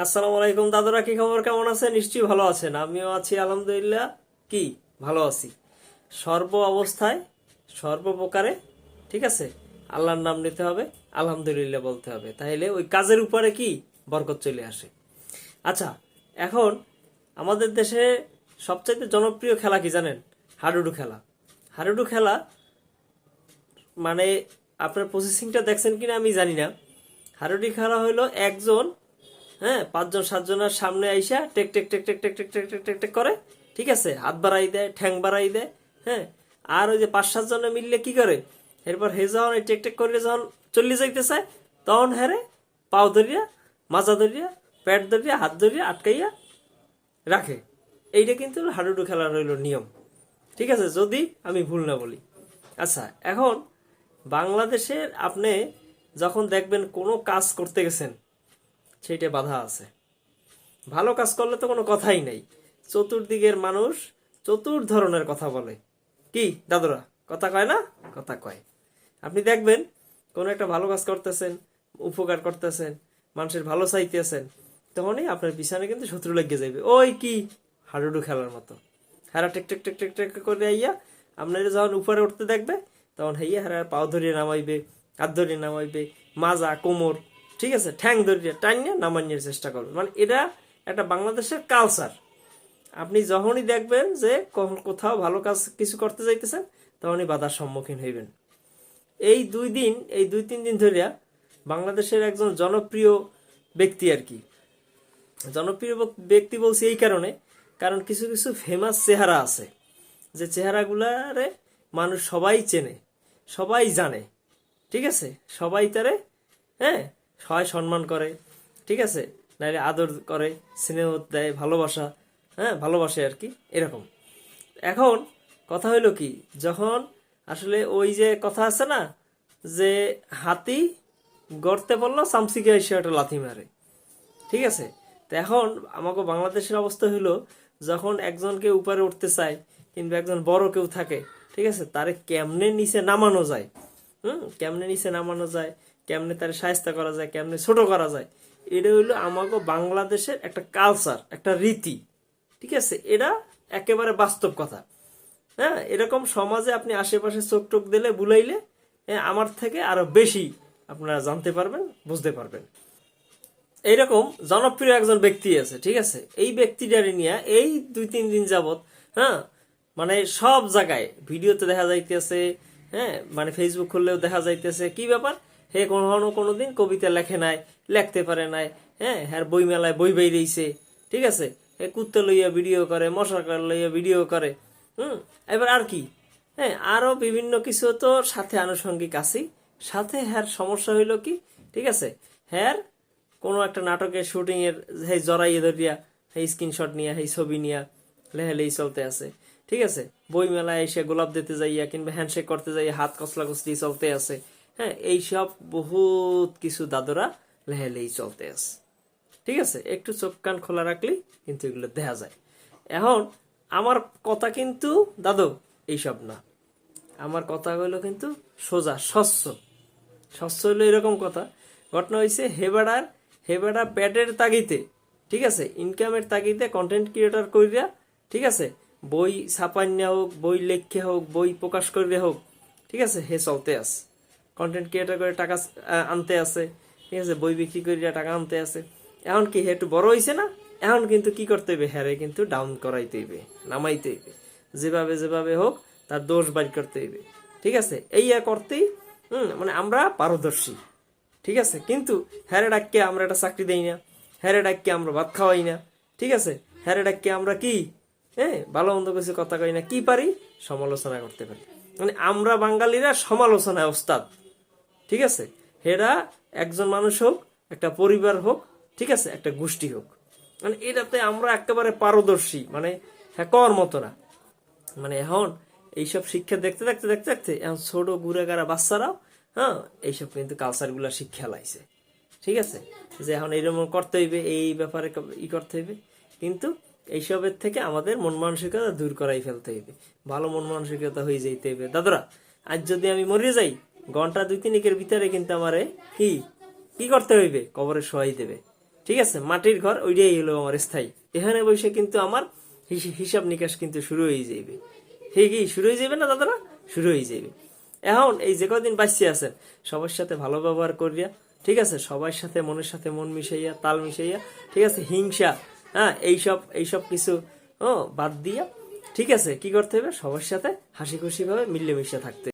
আসসালামু আলাইকুম দাদুরা, কি খবর? কেমন আছে নিশ্চয়ই ভালো আছেন। আমিও আছি, আলহামদুলিল্লাহ। কি? ভালো আছি। সর্ব অবস্থায় সর্বপ্রকারে ঠিক আছে? আল্লাহর নাম নিতে হবে, আলহামদুলিল্লাহ বলতে হবে। তাইলে ওই কাজের উপরে কি বরকত চলে আসে? আচ্ছা এখন আমাদের দেশে সবচাইতে জনপ্রিয় খেলা কি জানেন? হাডুডু খেলা। হাডুডু খেলা মানে আপনার প্রসেসিংটা দেখছেন কিনা আমি জানি না। হাডুডি খেলা হলো একজন হ্যাঁ পাঁচজন, সাতজনের সামনে আইসা take take take take take take take take take take করে, ঠিক আছে? হাত বাড়াই দেয়, ঠ্যাং বাড়াই দেয় হ্যাঁ? আর ওই যে পাঁচ, সাতজনে মিললে কি করে? এরপর হে যখন টেক টেক করে যখন চল্লিশ যাইতে চায় তখন হেরে পাও ধরিয়া, মাজা ধরিয়া, প্যাট ধরিয়া, হাত ধরিয়া আটকাইয়া রাখে। এইটা কিন্তু হাডুডু খেলার রইল নিয়ম। ঠিক আছে? যদি আমি ভুল না বলি। আচ্ছা এখন বাংলাদেশের আপনি যখন দেখবেন কোনো কাজ করতে গেছেন সেইটা বাধা আছে। ভালো কাজ করলে তো কোনো কথাই নেই। চতুর্দিকের মানুষ চতুর ধরনের কথা বলে। কি, দাদুরা? কথা কয় না? কথা কয়। আপনি দেখবেন, কোনো একটা ভালো কাজ করতেছেন, উপকার করতেছেন, মানুষের ভালো চাইতেছেন, তখনই আপনার পিছনে কিন্তু শত্রু লেগে যাবে ওই কি? হাডুডু খেলার মতো। হারা টেক টেক টেক টেক টেক করে আইয়া আপনার যখন উপরে উঠতে দেখবে, তখন হাইয়া হারা পাও ধরিয়ে নামাইবে হাত ধরিয়ে নামাইবে, মাজা, কোমর ঠিক আছে? ঠ্যাং ধরিয়ে টাইনিয়ে নামানোর চেষ্টা করবে মানে এটা একটা বাংলাদেশের কালচার আপনি যখনই দেখবেন যে কোথাও ভালো কাজ কিছু করতে যাইতেছেন, তখনই বাধার সম্মুখীন হইবেন। এই দুই দিন, এই দুই তিন দিন ধরিয়া বাংলাদেশের একজন জনপ্রিয় ব্যক্তি আর কি। জনপ্রিয় ব্যক্তি বলছি এই কারণে, কারণ কিছু কিছু ফেমাস চেহারা আছে, যে চেহারাগুলারে মানুষ সবাই চেনে, সবাই জানে। ঠিক আছে? সবাই তারে হ্যাঁ? সবাই সম্মান করে, ঠিক আছে? নাইলে আদর করে, স্নেহ দেয়, ভালোবাসা হ্যাঁ? ভালোবাসে আর কি, এরকম। এখন কথা হইল কি, যখন আসলে ওই যে কথা আছে না, যে হাতি গড়তে বলল সামসিকে এসে একটা লাথি মারে, ঠিক আছে? তো এখন আমাকে বাংলাদেশের অবস্থা হলো যখন একজনকে উপরে উঠতে চায়, কিংবা একজন বড় কেউ থাকে, ঠিক আছে? তারে কেমনে নিচে নামানো যায়? হুম? কেমনে নিচে নামানো যায়? কেমনে তার সাহায্য করা যায় কেমনে ছোট করা যায় এটা হইল আমাকে বাংলাদেশের একটা কালচার একটা রীতি ঠিক আছে? এটা একেবারে বাস্তব কথা। হ্যাঁ এরকম সমাজে আপনি আশেপাশে চোখ টোক দিলে বুলাইলে হ্যাঁ, আমার থেকে আরও বেশি আপনারা জানতে পারবেন বুঝতে পারবেন। এইরকম জনপ্রিয় একজন ব্যক্তি আছে ঠিক আছে? এই ব্যক্তিটারে নিয়ে এই দুই তিন দিন যাবত হ্যাঁ মানে সব জায়গায় ভিডিওতে দেখা যাইতেছে হ্যাঁ মানে ফেসবুক খুললেও দেখা যাইতেছে কি ব্যাপার? হে কখনো কোনোদিন কবিতা লেখে নাই, লেখতে পারে নাই। হ্যাঁ হ্যাঁ বই মেলায় বই বেরিয়েছে ঠিক আছে? হে কুত্তে লইয়া ভিডিও করে, মশা লইয়া ভিডিও করে। হুম? এবার আর কি? হ্যাঁ আরও বিভিন্ন কিছু তো সাথে আনুষঙ্গিক আছি। সাথে হ্যার সমস্যা হইল কি? ঠিক আছে? হ্যার কোনো একটা নাটকের শুটিং এর সেই জড়াইয়ে ধরিয়া সেই স্ক্রিনশট নিয়ে সেই ছবি নিয়া লেহেলেই চলতে আছে। ঠিক আছে? বই মেলায় এসে গোলাপ দিতে যাইয়া কিংবা হ্যান্ডশেক করতে যাইয়া হাত কসলা কসলি চলতে আছে। হ্যাঁ এইসব বহুত কিছু দাদুরা লেহেলেই চলতে আছে। ঠিক আছে? একটু চোখ কান খোলা রাখলেই কিন্তু এগুলো দেখা যায়। এখন, আমার কথা কিন্তু, দাদু এইসব না। আমার কথা হইল কিন্তু সোজা, স্বচ্ছ। স্বচ্ছ হলো এরকম কথা। ঘটনা হয়েছে হেবাডার, হেবাডা প্যাটের তাগিতে ঠিক আছে? ইনকামের তাগিতে কন্টেন্ট ক্রিয়েটার করিয়া ঠিক আছে? বই ছাপান্যা হোক, বই লেখে হোক, বই প্রকাশ করিয়া হোক, ঠিক আছে? হে চলতে আছে। কন্টেন্ট ক্রিয়েটার করে টাকা আনতে আছে, ঠিক আছে? বই বিক্রি করিয়া টাকা আনতে আছে। এখন কি একটু বড় হয়েছে না? এখন কিন্তু কি করতে হইবে? হ্যারে কিন্তু ডাউন করাইতে হইবে, নামাইতে হইবে। যেভাবে যেভাবে হোক, তার দোষ বাড়ি করতে হইবে। ঠিক আছে? এই করতেই, হুম মানে আমরা পারদর্শী। ঠিক আছে? কিন্তু হ্যারে ডাককে আমরা একটা চাকরি দেই না। হ্যারে ডাককে আমরা ভাত খাওয়াই না। ঠিক আছে? হ্যারে ডাককে আমরা কি হ্যাঁ ভালো মন্দ কিছু কথা কই না, কি পারি? সমালোচনা করতে পারি। মানে আমরা বাঙালিরা সমালোচনায় ওস্তাদ। ঠিক আছে? হেরা একজন মানুষ হোক, একটা পরিবার হোক, ঠিক আছে? একটা গোষ্ঠী হোক। মানে এটাতে আমরা একেবারে পারদর্শী মানে হ্যাঁ কর মতো না। মানে এখন এইসব শিক্ষা দেখতে দেখতে দেখতে দেখতে এখন ছোট গুড়াগাড়া বাচ্চারাও হ্যাঁ এইসব কিন্তু কালচারগুলা শিক্ষা লাইছে। ঠিক আছে? যে এখন এইরকম করতে হইবে, এই ব্যাপারে ই করতে হইবে। কিন্তু এইসবের থেকে আমাদের মন মানসিকতা দূর করাই ফেলতে হইবে। ভালো মন মানসিকতা হয়ে যাইতে হইবে। দাদুরা, আজ যদি আমি মরে যাই ঘণ্টা দুই তিনিকের ভিতরে কিন্তু আমারে কি? কি করতে হইবে? কবরে শোয়াই দেবে। ঠিক আছে? মাটির ঘর ওইটাই হলো আমার স্থায়ী। এখানে বসে কিন্তু আমার হিস- হিসাব নিকাশ কিন্তু শুরু হয়ে যাইবে। কি? শুরু হয়ে যাবে না দাদারা? শুরু হয়ে যাবে এখন এই যে কদিন বাঁচিয়ে আছেন, সবার সাথে ভালো ব্যবহার করিয়া, ঠিক আছে? সবার সাথে মনের সাথে মন মিশাইয়া, তাল মিশাইয়া, ঠিক আছে? হিংসা হ্যাঁ? এইসব এইসব কিছু, ও, বাদ দিয়া, ঠিক আছে? কি করতে হবে সবার সাথে হাসি খুশি ভাবে মিলেমিশে থাকতে